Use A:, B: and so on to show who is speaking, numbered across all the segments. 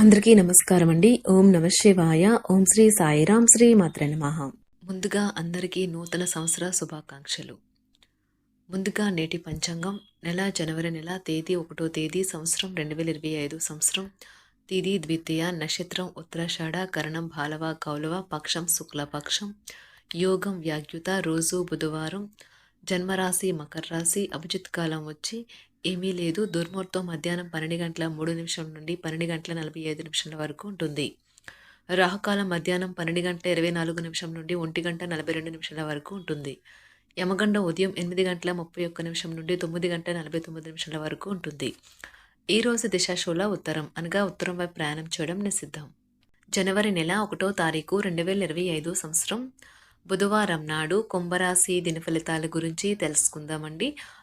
A: అందరికీ నమస్కారం అండి ఓం నమ శివాయ. ఓం శ్రీ సాయిరాం శ్రీ మాత్ర నమః. ముందుగా అందరికీ నూతన సంవత్సర శుభాకాంక్షలు. ముందుగా నేటి పంచాంగం నెల జనవరి నెల తేదీ ఒకటో తేదీ సంవత్సరం రెండు వేల ఇరవై ఐదు సంవత్సరం తేదీ ద్వితీయ నక్షత్రం ఉత్తరాషాఢ కరణం బాలవ కౌలవ పక్షం శుక్లపక్షం యోగం వ్యాగ్యుత రోజు బుధవారం జన్మరాశి మకర రాశి అభిజిత్ కాలం వచ్చి ఏమీ లేదు. దుర్ముహూర్తం మధ్యాహ్నం పన్నెండు గంటల మూడు నిమిషం నుండి పన్నెండు గంటల నలభై ఐదు నిమిషాల వరకు ఉంటుంది. రాహుకాలం మధ్యాహ్నం పన్నెండు గంటల ఇరవై నాలుగు నిమిషం నుండి ఒంటి గంట నలభై రెండు నిమిషాల వరకు ఉంటుంది. యమగండం ఉదయం ఎనిమిది గంటల ముప్పై ఒక్క నిమిషం నుండి తొమ్మిది గంటల నలభై తొమ్మిది నిమిషాల వరకు ఉంటుంది. ఈ రోజు దిశాశూల ఉత్తరం అనగా ఉత్తరం వైపు ప్రయాణం చేయడం నిషిద్ధం. జనవరి నెల ఒకటో తారీఖు రెండు వేల ఇరవై ఐదు సంవత్సరం. బుధవారం నాడు కుంభరాశి దిన ఫలితాల గురించి తెలుసుకుందామండి.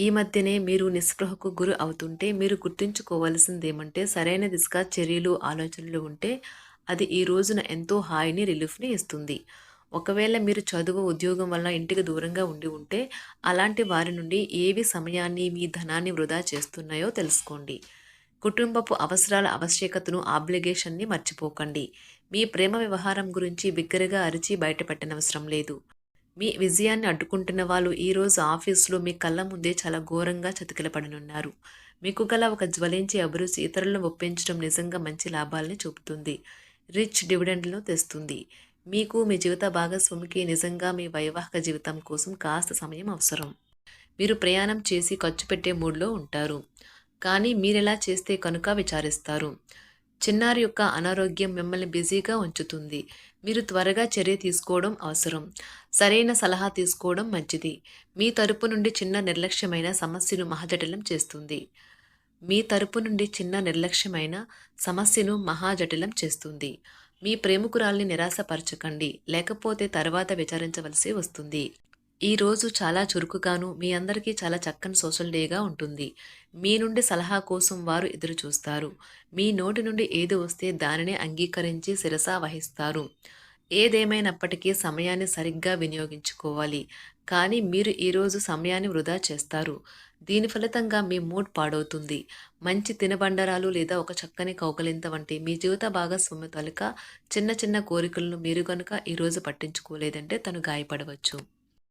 A: ఈ మధ్యనే మీరు నిస్పృహకు గురి అవుతుంటే మీరు గుర్తుంచుకోవాల్సింది ఏమంటే సరైన దిశగా చర్యలు ఆలోచనలు ఉంటే అది ఈ రోజున ఎంతో హాయిని రిలీఫ్ని ఇస్తుంది. ఒకవేళ మీరు చదువు ఉద్యోగం వల్ల ఇంటికి దూరంగా ఉండి ఉంటే అలాంటి వారి నుండి ఏవి సమయాన్ని మీ ధనాన్ని వృధా చేస్తున్నాయో తెలుసుకోండి. కుటుంబపు అవసరాల ఆవశ్యకతను ఆబ్లిగేషన్ని మర్చిపోకండి. మీ ప్రేమ వ్యవహారం గురించి బిగ్గరగా అరిచి బయటపెట్టనవసరం లేదు. మీ విజయాన్ని అడ్డుకుంటున్న వాళ్ళు ఈరోజు ఆఫీసులో మీ కళ్ళ ముందే చాలా ఘోరంగా చతికిలపడనున్నారు. మీకు గల ఒక జ్వలించే అభిరుచి ఇతరులను ఒప్పించడం నిజంగా మంచి లాభాలని చూపుతుంది. రిచ్ డివిడెండ్లను తెస్తుంది. మీకు మీ జీవిత భాగస్వామికి నిజంగా మీ వైవాహిక జీవితం కోసం కాస్త సమయం అవసరం. మీరు ప్రయాణం చేసి ఖర్చు పెట్టే మూడ్లో ఉంటారు. కానీ మీరెలా చేస్తే కనుక విచారిస్తారు. చిన్నారి యొక్క అనారోగ్యం మిమ్మల్ని బిజీగా ఉంచుతుంది. మీరు త్వరగా చర్య తీసుకోవడం అవసరం. సరైన సలహా తీసుకోవడం మంచిది. మీ తరపు నుండి చిన్న నిర్లక్ష్యమైన సమస్యను మహాజటిలం చేస్తుంది. మీ తరపు నుండి చిన్న నిర్లక్ష్యమైన సమస్యను మహాజటిలం చేస్తుంది. మీ ప్రేమికురాల్ని నిరాశపరచకండి. లేకపోతే తర్వాత విచారించవలసి వస్తుంది. ఈ రోజు చాలా చురుకుగాను మీ అందరికీ చాలా చక్కని సోషల్ డేగా ఉంటుంది. మీ నుండి సలహా కోసం వారు ఎదురు చూస్తారు మీ నోటి నుండి ఏది వస్తే దానినే అంగీకరించి శిరసా వహిస్తారు. ఏదేమైనప్పటికీ సమయాన్ని సరిగ్గా వినియోగించుకోవాలి. కానీ మీరు ఈరోజు సమయాన్ని వృధా చేస్తారు. దీని ఫలితంగా మీ మూడ్ పాడవుతుంది. మంచి తినబండరాలు లేదా ఒక చక్కని కౌకలింత వంటి మీ జీవిత భాగస్వామి తలుక చిన్న చిన్న కోరికలను మీరు కనుక ఈరోజు పట్టించుకోలేదంటే తను గాయపడవచ్చు.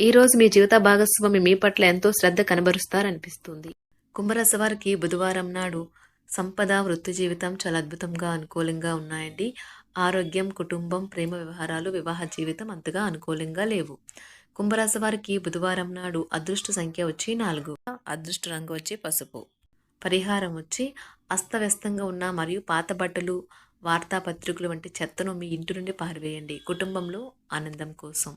A: ఈరోజు మీ జీవిత భాగస్వామి మీ పట్ల ఎంతో శ్రద్ధ కనబరుస్తారనిపిస్తుంది. కుంభరాశి వారికి బుధవారం నాడు సంపద వృత్తి జీవితం చాలా అద్భుతంగా అనుకూలంగా ఉన్నాయండి. ఆరోగ్యం కుటుంబం ప్రేమ వ్యవహారాలు వివాహ జీవితం అంతగా అనుకూలంగా లేవు. కుంభరాశి వారికి బుధవారం నాడు అదృష్ట సంఖ్య వచ్చి నాలుగు. అదృష్ట రంగు వచ్చి పసుపు. పరిహారం వచ్చి అస్తవ్యస్తంగా ఉన్న మరియు పాత బట్టలు వార్తాపత్రికలు వంటి చెత్తను మీ ఇంటి నుండి పారివేయండి. కుటుంబంలో ఆనందం కోసం.